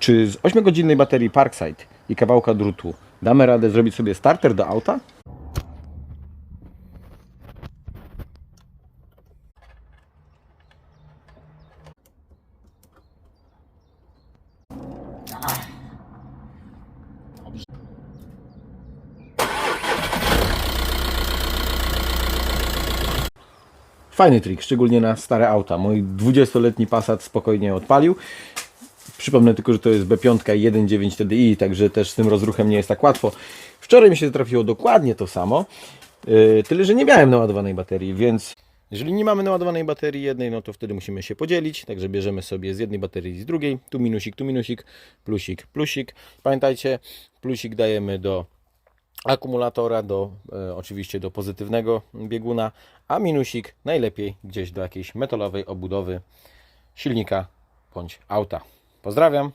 Czy z 8-godzinnej baterii Parkside i kawałka drutu damy radę zrobić sobie starter do auta? Fajny trik, szczególnie na stare auta. Mój 20-letni Passat spokojnie odpalił. Przypomnę tylko, że to jest B5 1.9 TDI, także też z tym rozruchem nie jest tak łatwo. Wczoraj mi się trafiło dokładnie to samo, yy, tyle że nie miałem naładowanej baterii, więc jeżeli nie mamy naładowanej baterii jednej, no to wtedy musimy się podzielić, także bierzemy sobie z jednej baterii i z drugiej, tu minusik, tu minusik, plusik, plusik. Pamiętajcie, plusik dajemy do akumulatora, do, e, oczywiście do pozytywnego bieguna, a minusik najlepiej gdzieś do jakiejś metalowej obudowy silnika bądź auta. Pozdrawiam.